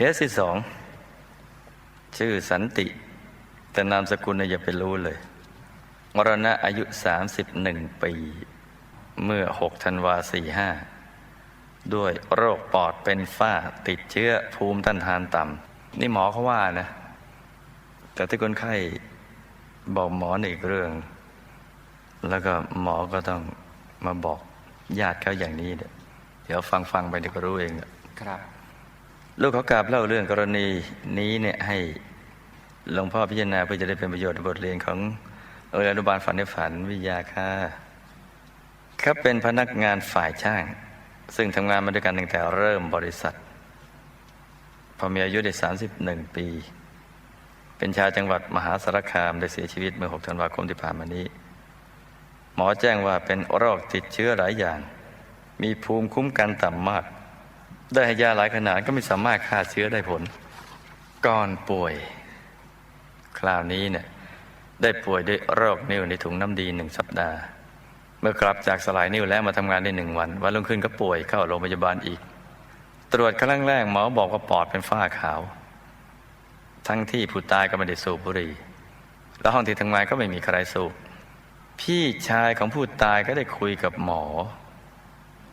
เคสที่สอง ชื่อสันติ แต่นามสกุลนายอย่าไปรู้เลย มรณะอายุ 31 ปี เมื่อ 6 ธันวา45 ด้วยโรคปอดเป็นฝ้าติดเชื้อภูมิต้านทานต่ำ นี่หมอเขาว่านะ แต่ที่คนไข้บอกหมอในอีกเรื่อง แล้วก็หมอก็ต้องมาบอกญาติเขาอย่างนี้ เดี๋ยวฟังฟังๆไปเดี๋ยวก็รู้เองครับ ลูกเขากราบเล่าเรื่องกรณีนี้เนี่ยให้หลวงพ่อพิจารณาเพื่อจะได้เป็นประโยชน์ในบทเรียนของเรียนอนุบาลฝันในฝันวิทยาค่ะเขาเป็นพนักงานฝ่ายช่าง ซึ่งทำงานมาด้วยกันตั้งแต่เริ่มบริษัท พอมีอายุได้ 31 ปี เป็นชาวจังหวัดมหาสารคามได้เสียชีวิตเมื่อ 6 ธันวาคมที่ผ่านมานี้ หมอแจ้งว่าเป็นโรคติดเชื้อหลายอย่าง มีภูมิคุ้มกันต่ำมาก ได้ยาหลายขนาดก็ไม่สามารถฆ่าเชื้อได้ผล ก่อนป่วย คราวนี้เนี่ยได้ป่วยด้วยโรคนิ่วในถุงน้ำดีหนึ่งสัปดาห์ เมื่อกลับจากสลายนิ่วแล้วมาทำงานได้หนึ่งวัน วันรุ่งขึ้นก็ป่วยเข้าโรงพยาบาลอีก ตรวจครั้งแรกหมอบอกว่าปอดเป็นฝ้าขาว ทั้งที่ผู้ตายก็ไม่ได้สูบบุหรี่แล้วห้องที่ทำงานก็ไม่มีใครสูบพี่ชายของผู้ตายก็ได้คุยกับหมอ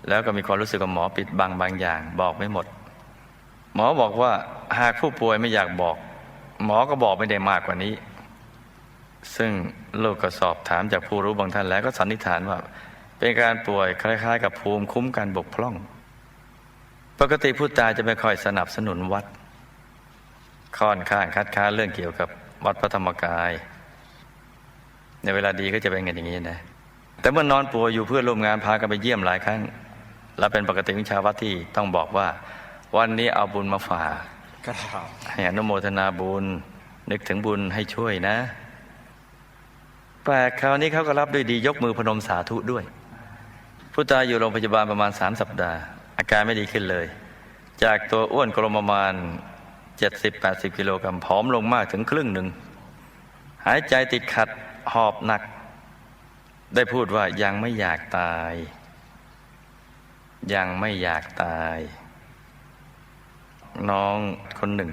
แล้วก็มีความรู้สึกว่าหมอปิดบังบางอย่าง บอกไม่หมด หมอบอกว่าหากผู้ป่วยไม่อยากบอก หมอก็บอกไม่ได้มากกว่านี้ ซึ่งลูกก็สอบถามจากผู้รู้บางท่านแล้วก็สันนิษฐานว่า เป็นการป่วยคล้ายๆ กับภูมิคุ้มกันบกพร่อง ปกติผู้ตายจะไม่ค่อยสนับสนุนวัด ค่อนข้างคัดค้านเรื่องเกี่ยวกับวัดพระธรรมกาย ในเวลาดีก็จะเป็นกันอย่างนี้นะแต่เมื่อนอนป่วยอยู่เพื่อนร่วมงานพากันไปเยี่ยมหลายครั้ง และเป็นปกติวิชาวัดที่ต้องบอกว่า วันนี้เอาบุญมาฝากให้อนุโมทนาบุญ นึกถึงบุญให้ช่วยนะแปลกคราวนี้เขาก็รับด้วยดียกมือพนมสาธุด้วย ผู้ตายอยู่โรงพยาบาลประมาณสามสัปดาห์ อาการไม่ดีขึ้นเลย จากตัวอ้วนกลมประมาณ 70-80 กิโลกรัมผอมลงมากถึงครึ่งหนึ่ง หายใจติดขัดหอบหนัก ได้พูดว่ายังไม่อยากตาย ยังไม่อยากตาย น้องคนหนึ่ง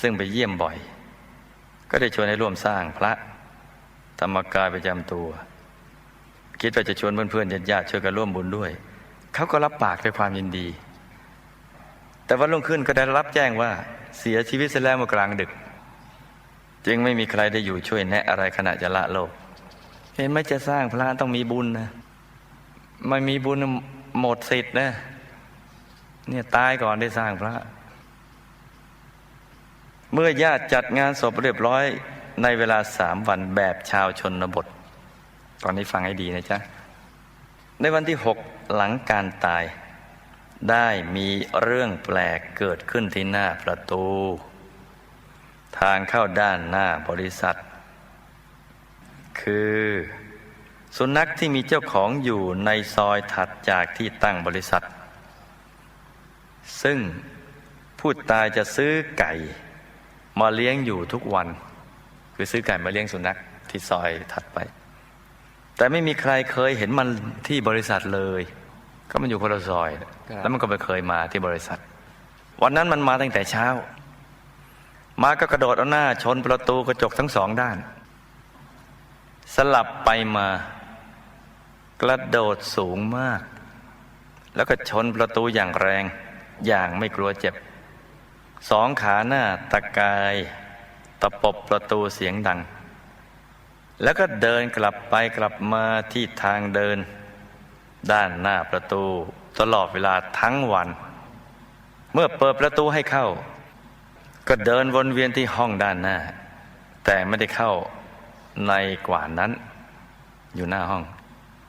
ซึ่งไปเยี่ยมบ่อย ก็ได้ชวนให้ร่วมสร้างพระ ธรรมกายประจำตัว คิดว่าจะชวนเพื่อนๆญาติๆช่วยกันร่วมบุญด้วย เขาก็รับปากด้วยความยินดี แต่วันรุ่งขึ้นก็ได้รับแจ้งว่าเสียชีวิตเสียแล้วเมื่อกลางดึก จึงไม่มีใครได้อยู่ช่วยแนะอะไรขณะจะละโลก เห็นไหมจะสร้างพระต้องมีบุญนะไม่มีบุญ หมดสิทธิ์นะเนี่ยตายก่อนได้สร้างพระ เมื่อญาติจัดงานศพเรียบร้อยในเวลาสามวันแบบชาวชนบท ตอนนี้ฟังให้ดีนะจ๊ะ ในวันที่หกหลังการตาย ได้มีเรื่องแปลกเกิดขึ้นที่หน้าประตู ทางเข้าด้านหน้าบริษัท คือ สุนัขที่มีเจ้าของอยู่ในซอยถัดจากที่ตั้งบริษัท ซึ่งผู้ตายจะซื้อไก่มาเลี้ยงอยู่ทุกวัน คือซื้อไก่มาเลี้ยงสุนัขที่ซอยถัดไป แต่ไม่มีใครเคยเห็นมันที่บริษัทเลย ก็มันอยู่คนละซอย แล้วมันก็ไม่เคยมาที่บริษัท วันนั้นมันมาตั้งแต่เช้า มาก็กระโดดเอาหน้าชนประตูกระจกทั้งสองด้าน สลับไปมา กระโดดสูงมาก แล้วก็ชนประตูอย่างแรง อย่างไม่กลัวเจ็บ สองขาหน้าตะกายตะปบประตูเสียงดัง แล้วก็เดินกลับไปกลับมาที่ทางเดิน ด้านหน้าประตูตลอดเวลาทั้งวัน เมื่อเปิดประตูให้เข้า ก็เดินวนเวียนที่ห้องด้านหน้า แต่ไม่ได้เข้าในกว่านั้น อยู่หน้าห้อง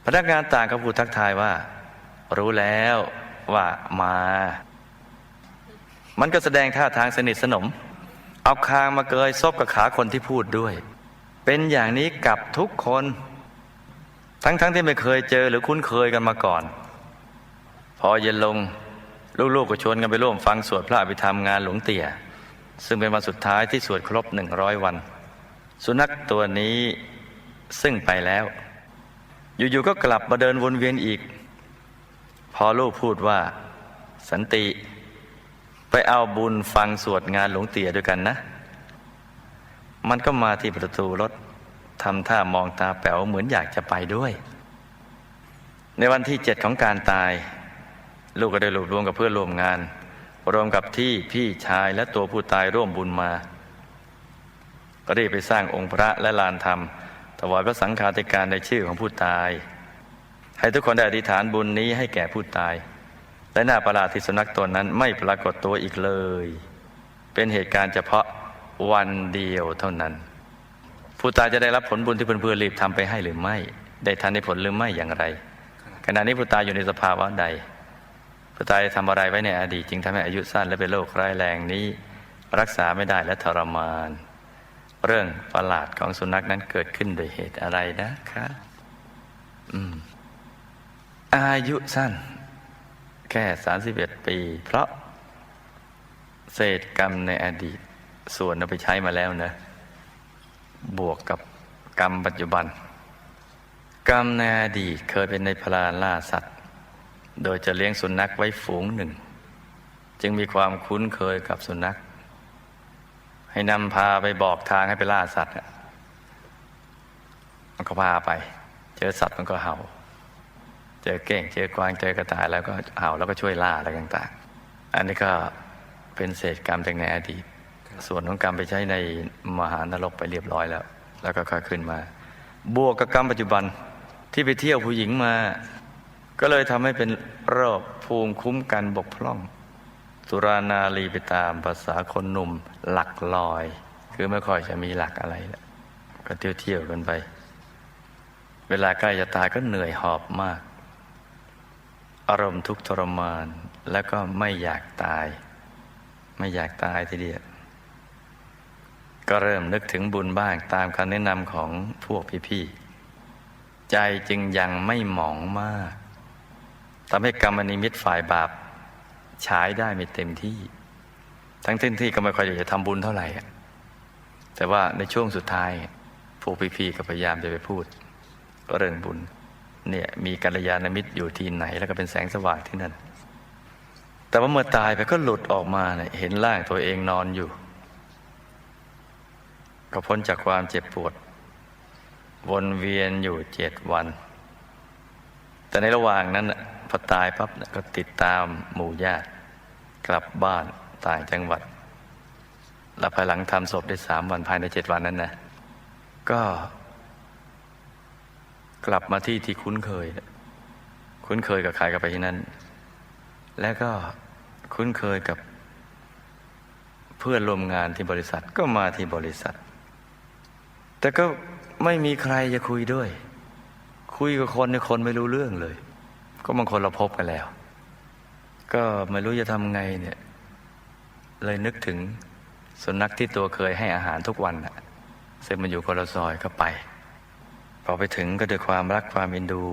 พนักงานต่างก็พูดทักทายว่า รู้แล้วว่ามา มันก็แสดงท่าทางสนิทสนม เอาคางมาเกยซบกับขาคนที่พูดด้วย เป็นอย่างนี้กับทุกคน ทั้งๆทที่ไม่เคยเจอหรือคุ้นเคยกันมาก่อน พอเย็นลงลูกๆก็ชวนกันไปร่วมฟังสวดพระอภิธรรมงานหลวงเตี่ย ซึ่งเป็นวันสุดท้ายที่สวดครบหนึ่งร้อยวัน สุนัขตัวนี้ซึ่งไปแล้ว อยู่ๆก็กลับมาเดินวนเวียนอีก พอลูกพูดว่า สันติ ไปเอาบุญฟังสวดงานหลวงเตี่ยด้วยกันนะ มันก็มาที่ประตูรถทำท่ามองตาแป๋วเหมือนอยากจะไปด้วย ในวันที่เจ็ดของการตาย ลูกก็ได้รวบรวมกับเพื่อนร่วมงาน รวมกับที่พี่ชายและตัวผู้ตายร่วมบุญมา ก็ได้ไปสร้างองค์พระและลานธรรม ถวายพระสังฆาธิการในชื่อของผู้ตาย ให้ทุกคนได้อธิษฐานบุญนี้ให้แก่ผู้ตาย และหน้าประหลาดที่สุนัขตัวนั้นไม่ปรากฏตัวอีกเลย เป็นเหตุการณ์เฉพาะวันเดียวเท่านั้น ผู้ตายจะได้รับผลบุญที่เพื่อนๆรีบทำไปให้หรือไม่ ได้ทันในผลหรือไม่อย่างไร ขณะนี้ผู้ตายอยู่ในสภาวะใด ผู้ตายทำอะไรไว้ในอดีตจึงทำให้อายุสั้นและเป็นโรคร้ายแรงนี้ รักษาไม่ได้และทรมาน เรื่องประหลาดของสุนัขนั้นเกิดขึ้นโดยเหตุอะไรนะคะอืมอายุสั้น แค่ 31 ปี เพราะ เศษกรรมในอดีต ส่วนเอาไปใช้มาแล้วนะ บวกกับกรรมปัจจุบัน กรรมในอดีตเคยเป็นในพลาล่าสัตว์ โดยจะเลี้ยงสุนัขไว้ฝูงหนึ่ง จึงมีความคุ้นเคยกับสุนัข ให้นำพาไปบอกทางให้ไปล่าสัตว์มันก็พาไป เจอสัตว์มันก็เห่า เจอเก้ง เจอกวางเจอกระต่ายแล้วก็เห่าแล้วก็ช่วยล่าอะไรต่าง ๆ อันนี้ก็เป็นเศษกรรมจากในอดีต ส่วนของกรรมไปใช้ในมหานรกไปเรียบร้อยแล้ว แล้วก็ค่อยขึ้นมา บวกกับกรรมปัจจุบันที่ไปเที่ยวผู้หญิงมา ก็เลยทำให้เป็นโรคภูมิคุ้มกันบกพร่อง สุรานารีไปตามภาษาคนหนุ่มหลักลอย คือไม่ค่อยจะมีหลักอะไรแล้วก็เที่ยวเที่ยวๆกันไป เวลาใกล้จะตายก็เหนื่อยหอบมาก อารมณ์ทุกข์ทรมานแล้วก็ไม่อยากตาย ไม่อยากตายทีเดียวก็เริ่มนึกถึงบุญบ้างตามคำแนะนำของพวกพี่ๆ ใจจึงยังไม่หมองมากทำให้กรรมนิมิตฝ่ายบาป ฉายได้ไม่เต็มที่ ทั้งที่ที่ก็ไม่ค่อยอยากจะทำบุญเท่าไหร่แต่ว่าในช่วงสุดท้ายพวกพี่ๆก็พยายามจะไปพูดเรื่องบุญ เนี่ยมีกัลยาณมิตรอยู่ที่ไหน แล้วก็เป็นแสงสว่างที่นั่น แต่ว่าเมื่อตายไปก็หลุดออกมาเนี่ยเห็นร่างตัวเองนอนอยู่ ก็พ้นจากความเจ็บปวด วนเวียนอยู่เจ็ดวัน แต่ในระหว่างนั้นพอตายปั๊บก็ติดตามหมู่ญาติ กลับบ้านต่างจังหวัด แล้วภายหลังทำศพได้สามวันภายในเจ็ดวันนั้นนะ ก็ กลับมาที่ที่คุ้นเคย คุ้นเคยกับใครก็ไปที่นั่น แล้วก็คุ้นเคยกับ เพื่อนร่วมงานที่บริษัทก็มาที่บริษัท แต่ก็ไม่มีใครจะคุยด้วย คุยกับคนในยคนไม่รู้เรื่องเลย ก็บางคนเราพบกันแล้ว ก็ไม่รู้จะทำไงเนี่ย เลยนึกถึงสุนัขที่ตัวเคยให้อาหารทุกวันน่ะซึ่งมันอยู่คนละซอยก็ไปพอไปถึงก็ด้วยความรักความเอ็นดู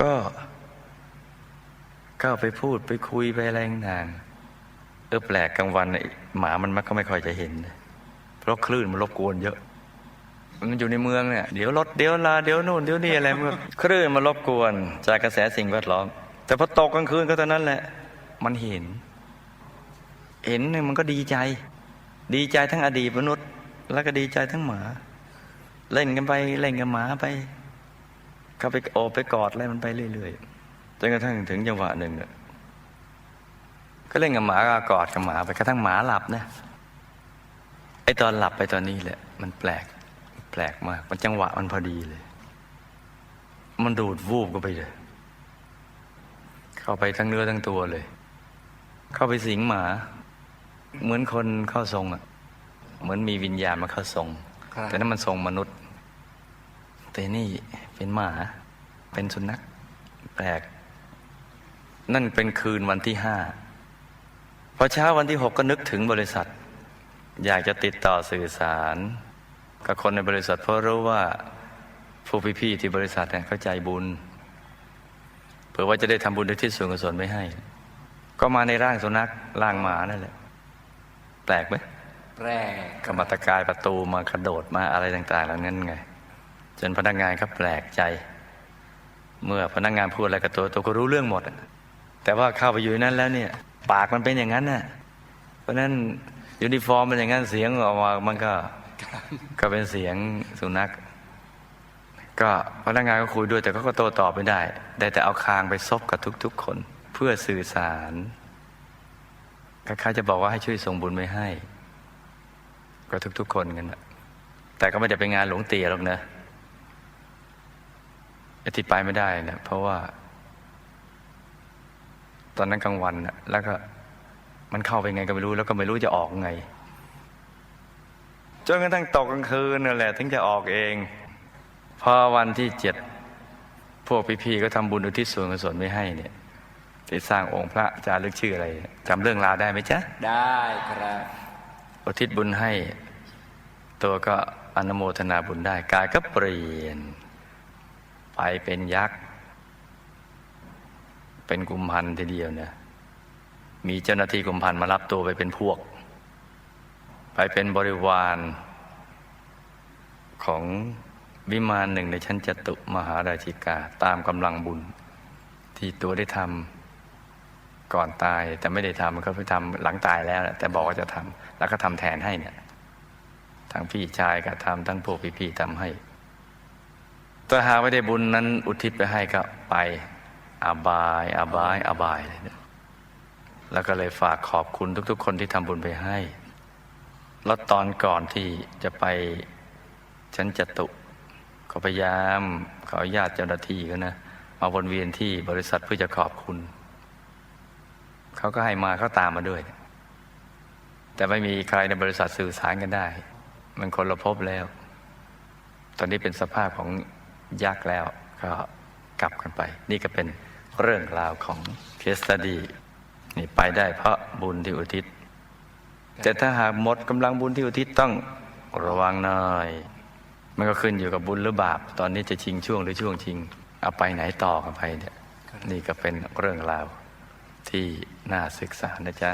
ก็ก็ไปพูดไปคุยไปอะไรต่างเออแปลกกลางวันหมามันมักก็ไม่ค่อยจะเห็น เพราะคลื่นมันรบกวนเยอะ มันอยู่ในเมืองเนี่ยเดี๋ยวรถเดี๋ยวลาเดี๋ยวนู่นเดี๋ยวนี่อะไรมันคลื่นมันรบกวน จากกระแสสิ่งแวดล้อม แต่พอตกกลางคืนก็เท่านั้นแหละ มันเห็น เห็นเนี่ยมันก็ดีใจ ดีใจทั้งอดีตมนุษย์ แล้วก็ดีใจทั้งหมา เล่นกันไปเล่นกับหมาไปเข้าไปโอบไปกอดอะไรมันไปเรื่อยๆจนกระทั่งถึงจังหวะหนึ่งเนี่ยก็เล่นกับหมาก็กอดกับหมาไปกระทั่งหมาหลับนะไอตอนหลับไปตอนนี้แหละ มันแปลกแปลกมาก มันจังหวะมันพอดีเลย มันดูดวูบก็ไปเลย เข้าไปทั้งเนื้อทั้งตัวเลย เข้าไปสิงหมา เหมือนคนเข้าทรงอะ เหมือนมีวิญญาณมาเข้าทรงครับแต่นั้นมันทรงมนุษย์ แต่นี่เป็นหมา เป็นสุนัขแปลก นั่นเป็นคืนวันที่ห้าพอเช้าวันที่หกก็นึกถึงบริษัท อยากจะติดต่อสื่อสาร กับคนในบริษัทเพราะรู้ว่าผู้พี่ๆที่บริษัทเนี่ยเข้าใจบุญ เผื่อว่าจะได้ทำบุญในที่ส่วนกุศลไม่ให้ ก็มาในร่างสุนัขร่างหมานั่นแหละ แปลกไหมแรกกรรมตะกายประตูมากระโดดมาอะไรต่างๆแล้วนั่นไง จนพนักงานก็แปลกใจ เมื่อพนักงานพูดอะไรกับตัวตัวก็รู้เรื่องหมดอะแต่ว่าเข้าไปอยู่ในนั้นแล้วเนี่ย ปากมันเป็นอย่างนั้นน่ะ เพราะฉะนั้นยูนิฟอร์มเป็นอย่างนั้นเสียงออกมามันก็ก็เป็นเสียงสุนัข ก็พนักงานก็คุยด้วยแต่เขาก็โต้ตอบไม่ได้ ได้แต่เอาคางไปซบกับทุก ๆ คนเพื่อสื่อสารคล้ายๆจะบอกว่าให้ช่วยส่งบุญไปให้ ก็ทุก ๆ คนกันนะแต่ก็ไม่ได้เป็นงานหลวงเตี๋ยหรอกนะอ้ที่ไปไม่ได้เนะเพราะว่า ตอนนั้นกลางวันนะแล้วก็มันเข้าไปไงก็ไม่รู้ แล้วก็ไม่รู้จะออกไงจนกระทั่งตกกลางคืนนั่นแหละถึงจะออกเอง พอวันที่เจ็ดพวกพี่ๆก็ทำบุญอุทิศส่วนกุศลไม่ให้เนี่ยที่สร้างองค์พระจารึกชื่ออะไรจำเรื่องราวได้ไหมจ๊ะ ได้ครับอุทิศบุญให้ ตัวก็อนุโมทนาบุญได้ กายก็เปลี่ยน ไปเป็นยักษ์ เป็นกุมพันทีเดียวเนี่ยมีเจ้าหน้าที่กุมพันมารับตัวไปเป็นพวก ไปเป็นบริวารของ วิมานหนึ่งในชั้นจตุมหาราชิกาตามกำลังบุญ ที่ตัวได้ทำก่อนตาย แต่ไม่ได้ทำก็ไปทำหลังตายแล้ว แต่บอกว่าจะทำแล้วก็ทำแทนให้เนี่ยทั้งพี่ชายก็ทำทั้งพวกพี่ๆทำให้ถ้าหาไม่ได้บุญนั้น อุทิศไปให้ก็ไปอบายอบายอบายเลยแล้วก็เลยฝากขอบคุณทุก ๆ คนที่ทำบุญไปให้ แล้วตอนก่อนที่จะไปชั้นจตุ ก็พยายามขออนุญาตเจ้าหน้าที่เขานะ มาวนเวียนที่บริษัทเพื่อจะขอบคุณ เขาก็ให้มาเขาตามมาด้วย แต่ไม่มีใครในบริษัทสื่อสารกันได้ มันคนละภพแล้ว ตอนนี้เป็นสภาพของยักษ์แล้วก็กลับกันไป นี่ก็เป็นเรื่องราวของเคสตดีนี่ไปได้เพราะบุญที่อุทิศ แต่ถ้าหากหมดกำลังบุญที่อุทิศต้องระวังหน่อย มันก็ขึ้นอยู่กับบุญหรือบาป ตอนนี้จะชิงช่วงหรือช่วงชิง เอาไปไหนต่อกันไปเนี่ยนี่ก็เป็นเรื่องราวที่น่าศึกษานะจ๊ะ